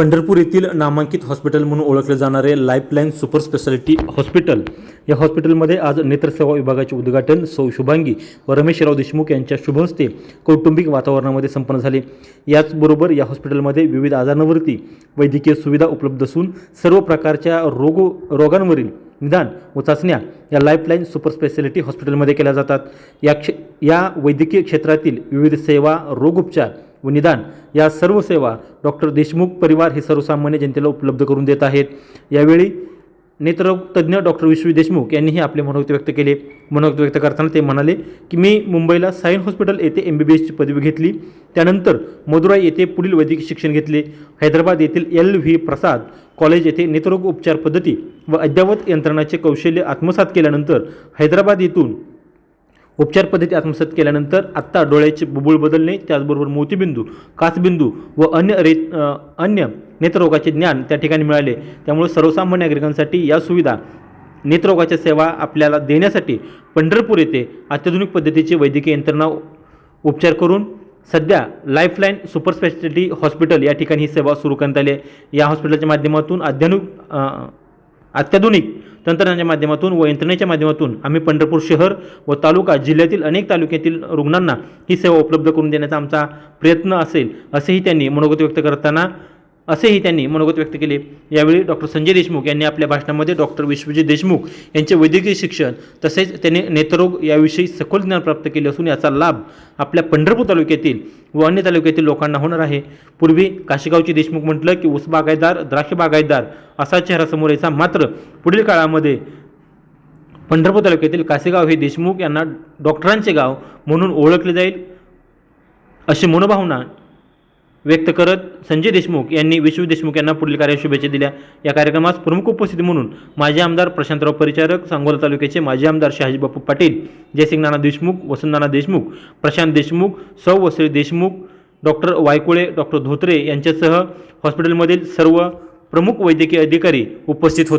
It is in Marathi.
पंढरपूर येथील नामांकित हॉस्पिटल म्हणून ओळखले जाणारे लाईफलाईन सुपर स्पेशालिटी हॉस्पिटल या हॉस्पिटलमध्ये आज नेत्रसेवा विभागाचे उद्घाटन सौ शुभांगी व रमेशराव देशमुख यांच्या शुभहस्ते कौटुंबिक वातावरणामध्ये संपन्न झाले. याचबरोबर या हॉस्पिटलमध्ये विविध आजारांवरती वैद्यकीय सुविधा उपलब्ध असून सर्व प्रकारच्या रोग रोगांवरील निदान व चाचण्या या लाईफलाईन सुपर स्पेशालिटी हॉस्पिटलमध्ये केल्या जातात. या क्ष या वैद्यकीय क्षेत्रातील विविध सेवा रोगोपचार व निदान या सर्व सेवा डॉक्टर देशमुख परिवार हे सर्वसामान्य जनतेला उपलब्ध करून देत आहेत. यावेळी नेत्रतज्ञ डॉक्टर विश्वी देशमुख यांनीही आपले मनोगत व्यक्त केले. मनोगत व्यक्त करताना ते म्हणाले की मी मुंबईला सायन हॉस्पिटल येथे एम बी बी एसची पदवी घेतली. त्यानंतर मदुराई येथे पुढील वैद्यकीय शिक्षण घेतले. हैदराबाद येथील एल व्ही प्रसाद कॉलेज येथे नेत्ररोग उपचार पद्धती व अद्ययावत यंत्रणाचे कौशल्य आत्मसात केल्यानंतर हैदराबाद येथून उपचार पद्धती आत्मसात केल्यानंतर आत्ता डोळ्याचे बुबुळ बदलणे त्याचबरोबर मोतीबिंदू काचबिंदू व अन्य रे अन्य नेत्ररोगाचे ज्ञान त्या ठिकाणी मिळाले. त्यामुळे सर्वसामान्य नागरिकांसाठी या सुविधा नेत्ररोगाच्या सेवा आपल्याला देण्यासाठी पंढरपूर येथे अत्याधुनिक पद्धतीची वैद्यकीय यंत्रणा उपचार करून सध्या लाईफलाईन सुपर स्पेशालिटी हॉस्पिटल या ठिकाणी ही सेवा सुरू करण्यात आली आहे. या हॉस्पिटलच्या माध्यमातून अत्याधुनिक अत्याधुनिक तंत्रज्ञानाच्या माध्यमातून व यंत्रणेच्या माध्यमातून आम्ही पंढरपूर शहर व तालुका जिल्ह्यातील अनेक तालुक्यातील रुग्णांना ही सेवा उपलब्ध करून देण्याचा आमचा प्रयत्न असेल असेही त्यांनी मनोगत व्यक्त करताना असेही त्यांनी मनोगत व्यक्त केले. यावेळी डॉक्टर संजय देशमुख यांनी आपल्या भाषणामध्ये डॉक्टर विश्वजित देशमुख यांचे वैद्यकीय शिक्षण तसेच त्यांनी नेत्ररोग याविषयी सखोल ज्ञान प्राप्त केले असून याचा लाभ आपल्या पंढरपूर तालुक्यातील व अन्य तालुक्यातील लोकांना होणार आहे. पूर्वी काशीगावचे देशमुख म्हटलं की ऊस बागायतदार द्राक्ष बागायतदार असा चेहरा समोर यायचा. मात्र पुढील काळामध्ये पंढरपूर तालुक्यातील कासेगाव हे देशमुख यांना डॉक्टरांचे गाव म्हणून ओळखले जाईल अशी मनोभावना व्यक्त करत संजय देशमुख यांनी विश्व देशमुख यांना पुढील कार्य शुभेच्छा दिल्या. या कार्यक्रमास प्रमुख उपस्थिती म्हणून माजी आमदार प्रशांतराव परिचारक सांगोला तालुक्याचे माजी आमदार शहाजी बापू पाटील जयसिंग नाना देशमुख वसंत नाना देशमुख प्रशांत देशमुख सौ वसरी देशमुख डॉक्टर वायकुळे डॉक्टर धोत्रे यांच्यासह हॉस्पिटलमधील सर्व प्रमुख वैद्यकीय अधिकारी उपस्थित होते.